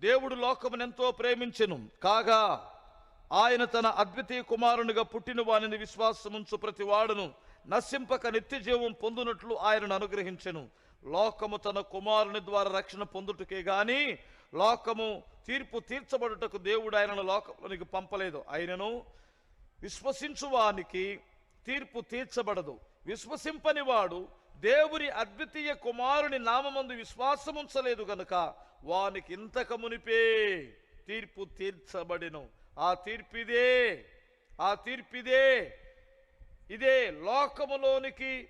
దేవుడు లోకమునెంతో ప్రేమించెను. కాగా ఆయన తన అద్వితీయ కుమారునిగా పుట్టిన వానిని విశ్వాసముంచు ప్రతి వాడును. నశింపక నిత్య జీవం పొందునట్లు ఆయనను అనుగ్రహించెను. లోకము తన కుమారుని ద్వారా రక్షణ పొందుటకే గాని లోకము తీర్పు తీర్చబడుటకు దేవుడు ఆయనను లోకంలోనికి పంపలేదు. ఆయనను విశ్వసించు వానికి తీర్పు తీర్చబడదు. విశ్వసింపని వాడు దేవుని అద్వితీయ కుమారుని నామమందు విశ్వాసముంచలేదు గనుక వానికి ఇంతక మునిపే తీర్పు తీర్చబడిను. ఆ తీర్పిదే ఆ తీర్పిదే. ఇదే లోకములోనికి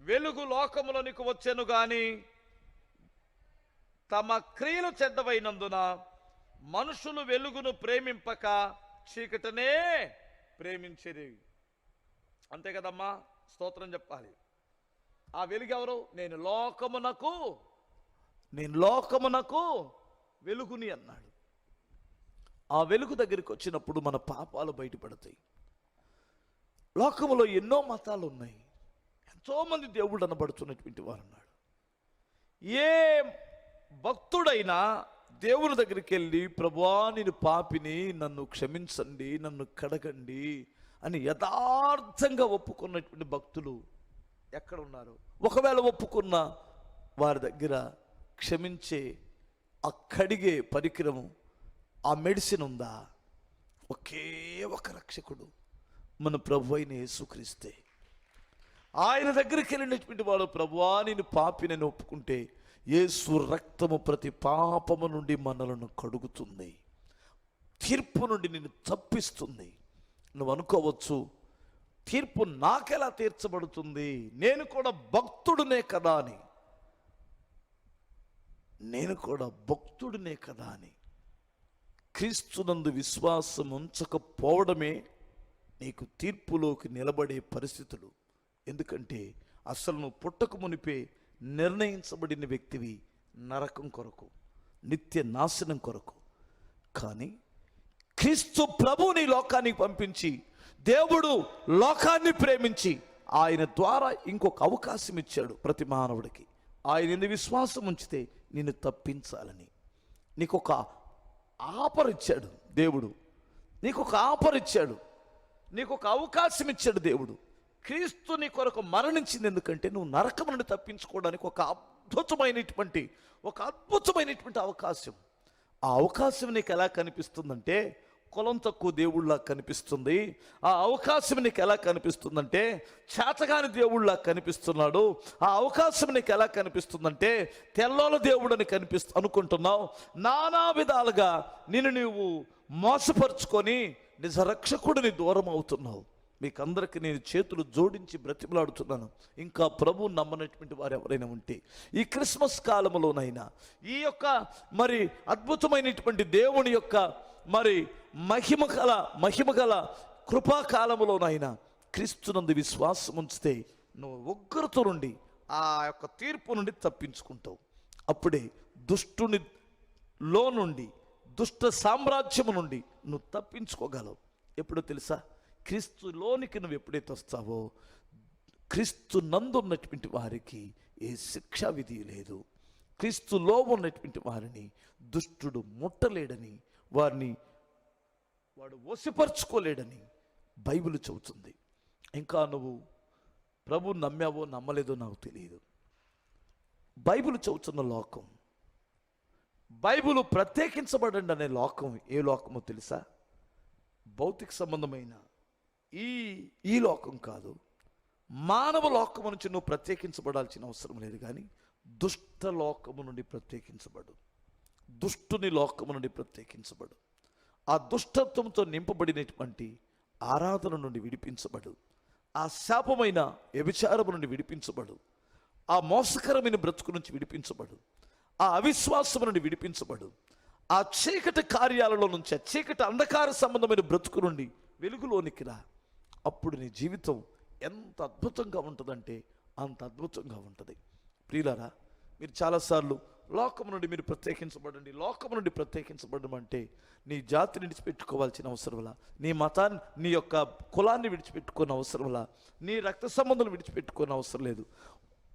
వెలుగు లోకములోనికి వచ్చెను గాని తమ క్రియలు చెడ్డవైనందున మనుషులు వెలుగును ప్రేమింపక చీకటనే ప్రేమించేది అంతే కదమ్మా స్తోత్రం చెప్పాలి. ఆ వెలుగు ఎవరు నేను లోకమునకు. నేను లోకమునకు వెలుగుని అన్నాడు. ఆ వెలుగు దగ్గరికి వచ్చినప్పుడు మన పాపాలు బయటపడతాయి. లోకములో ఎన్నో మతాలు ఉన్నాయి ఎంతోమంది దేవుడు అనబడుతున్నటువంటి వారు అన్నాడు ఏ భక్తుడైనా దేవుని దగ్గరికి వెళ్ళి ప్రభా నేను పాపిని నన్ను క్షమించండి నన్ను కడగండి అని యథార్థంగా ఒప్పుకున్నటువంటి భక్తులు ఎక్కడ ఉన్నారు ఒకవేళ ఒప్పుకున్న వారి దగ్గర క్షమించే ఆ కడిగే పరికరము ఆ మెడిసిన్ ఉందా? ఒకే ఒక రక్షకుడు మన ప్రభు అయిన యేసుక్రీస్తే. ఆయన దగ్గరికి వెళ్ళినటువంటి వాడు ప్రభువా నేను పాపినని ఒప్పుకుంటే యేసు రక్తము ప్రతి పాపము నుండి మనలను కడుగుతుంది. తీర్పు నుండి నిన్ను తప్పిస్తుంది. నువ్వు అనుకోవచ్చు తీర్పు నాకెలా తీర్చబడుతుంది? నేను కూడా భక్తుడునే కదా అని. నేను కూడా భక్తుడినే కదా అని. క్రీస్తునందు విశ్వాసం ఉంచకపోవడమే నీకు తీర్పులోకి నిలబడే పరిస్థితులు. ఎందుకంటే అసలు నువ్వు పుట్టక మునిపే నిర్ణయించబడిన వ్యక్తివి నరకం కొరకు నిత్య నాశనం కొరకు. కానీ క్రీస్తు ప్రభువుని లోకానికి పంపించి దేవుడు లోకాన్ని ప్రేమించి ఆయన ద్వారా ఇంకొక అవకాశం ఇచ్చాడు ప్రతి మానవుడికి. ఆయన ఎందు విశ్వాసం ఉంచితే నిన్ను తప్పించాలని. నీకు ఒక ఆఫర్ ఇచ్చాడు దేవుడు. నీకు ఒక ఆఫర్ ఇచ్చాడు. నీకు ఒక అవకాశం ఇచ్చాడు దేవుడు. క్రీస్తు నీ కొరకు మరణించింది ఎందుకంటే నువ్వు నరకం నుండి తప్పించుకోవడానికి ఒక అద్భుతమైనటువంటి ఒక అద్భుతమైనటువంటి అవకాశం. ఆ అవకాశం నీకు ఎలా కనిపిస్తుందంటే కులం తక్కువ దేవుళ్ళ కనిపిస్తుంది. ఆ అవకాశం నీకు ఎలా కనిపిస్తుందంటే చేతగాని దేవుళ్ళ కనిపిస్తున్నాడు. ఆ అవకాశం నీకు ఎలా కనిపిస్తుందంటే తెల్లోల దేవుడని కనిపిస్తు అనుకుంటున్నావు. నానా విధాలుగా నిన్ను నీవు మోసపరుచుకొని నిజ రక్షకుడిని దూరం అవుతున్నావు. మీకందరికి నేను చేతులు జోడించి బ్రతిమలాడుతున్నాను. ఇంకా ప్రభు నమ్మనటువంటి వారు ఎవరైనా ఉంటే ఈ క్రిస్మస్ కాలంలోనైనా ఈ యొక్క మరి అద్భుతమైనటువంటి దేవుని యొక్క మరి మహిమ గల మహిమ గల కృపాకాలములోనైనా క్రీస్తునందు విశ్వాసం ఉంచితే నువ్వు ఒక్కరితో నుండి ఆ యొక్క తీర్పు నుండి తప్పించుకుంటావు. అప్పుడే దుష్టుని లో నుండి దుష్ట సామ్రాజ్యము నుండి నువ్వు తప్పించుకోగలవు. ఎప్పుడో తెలుసా? క్రీస్తులోనికి నువ్వు ఎప్పుడైతే వస్తావో క్రీస్తు నందు ఉన్నటువంటి వారికి ఏ శిక్షా విధి లేదు. క్రీస్తులో ఉన్నటువంటి వారిని దుష్టుడు ముట్టలేడని వారిని వాడు వసిపరుచుకోలేడని బైబిల్ చెబుతుంది. ఇంకా నువ్వు ప్రభు నమ్మావో నమ్మలేదో నాకు తెలియదు. బైబిల్ చెబుతున్న లోకం బైబిల్ ప్రత్యేకించబడండి అనే లోకం ఏ లోకమో తెలుసా? భౌతిక సంబంధమైన ఈ ఈ లోకం కాదు. మానవ లోకము నుంచి నువ్వు ప్రత్యేకించబడాల్సిన అవసరం లేదు కానీ దుష్ట లోకము నుండి ప్రత్యేకించబడు. దుష్టుని లోకము నుండి ప్రత్యేకించబడు. ఆ దుష్టత్వంతో నింపబడినటువంటి ఆరాధన నుండి విడిపించబడు. ఆ శాపమైన వ్యభిచారము నుండి విడిపించబడు. ఆ మోసకరమైన బ్రతుకు నుంచి విడిపించబడు. ఆ అవిశ్వాసము నుండి విడిపించబడు. ఆ చీకటి కార్యాలలో నుంచి ఆ చీకటి అంధకార సంబంధమైన బ్రతుకు నుండి వెలుగులోనికి రా. అప్పుడు నీ జీవితం ఎంత అద్భుతంగా ఉంటుందంటే అంత అద్భుతంగా ఉంటుంది. ప్రియులారా మీరు చాలాసార్లు లోకం నుండి మీరు ప్రత్యేకించబడండి. లోకం నుండి ప్రత్యేకించబడడం అంటే నీ జాతిని విడిచిపెట్టుకోవాల్సిన అవసరంలా నీ మతాన్ని నీ యొక్క కులాన్ని విడిచిపెట్టుకున్న అవసరంలా నీ రక్త సంబంధం విడిచిపెట్టుకున్న అవసరం లేదు.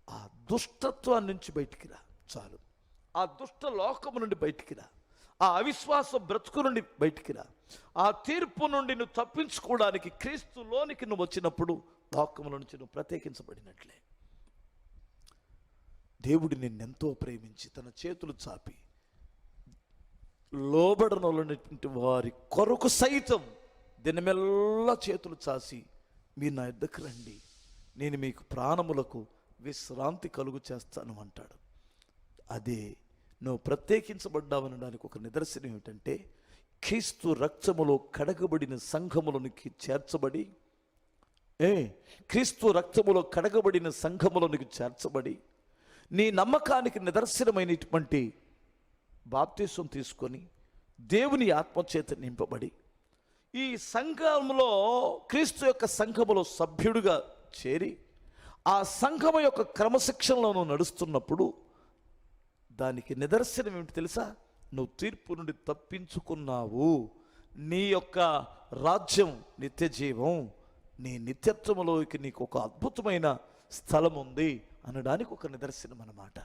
ఆ దుష్టత్వాన్ని నుంచి బయటికి రా చాలు. ఆ దుష్ట లోకము నుండి బయటికి రా. ఆ అవిశ్వాస బ్రతుకు నుండి బయటికి రా. ఆ తీర్పు నుండి నువ్వు తప్పించుకోవడానికి క్రీస్తులోనికి నువ్వు వచ్చినప్పుడు లోకముల నుంచి నువ్వు ప్రత్యేకించబడినట్లే. దేవుడు నిన్నెంతో ప్రేమించి తన చేతులు చాపి లోబడనటువంటి వారి కొరకు సైతం దినమెల్లా చేతులు చాసి మీరు నా ఇద్దరికి రండి. నేను మీకు ప్రాణములకు విశ్రాంతి కలుగు చేస్తాను అంటాడు. అదే నువ్వు ప్రత్యేకించబడ్డావనడానికి ఒక నిదర్శనం ఏమిటంటే క్రీస్తు రక్తములో కడగబడిన సంఘములోనికి చేర్చబడి ఏ క్రీస్తు రక్తములో కడగబడిన సంఘములోనికి చేర్చబడి నీ నమ్మకానికి నిదర్శనమైనటువంటి బాప్తీసం తీసుకొని దేవుని ఆత్మచేత నింపబడి ఈ సంఘంలో క్రీస్తు యొక్క సంఘములో సభ్యుడిగా చేరి ఆ సంఘము యొక్క క్రమశిక్షణలోనూ నడుస్తున్నప్పుడు దానికి నిదర్శనం ఏమిటి తెలుసా? నువ్వు తీర్పు నుండి తప్పించుకున్నావు. నీ యొక్క రాజ్యం నిత్య జీవం నీ నిత్యత్వములోకి నీకు ఒక అద్భుతమైన స్థలం ఉంది అనడానికి ఒక నిదర్శనం అన్నమాట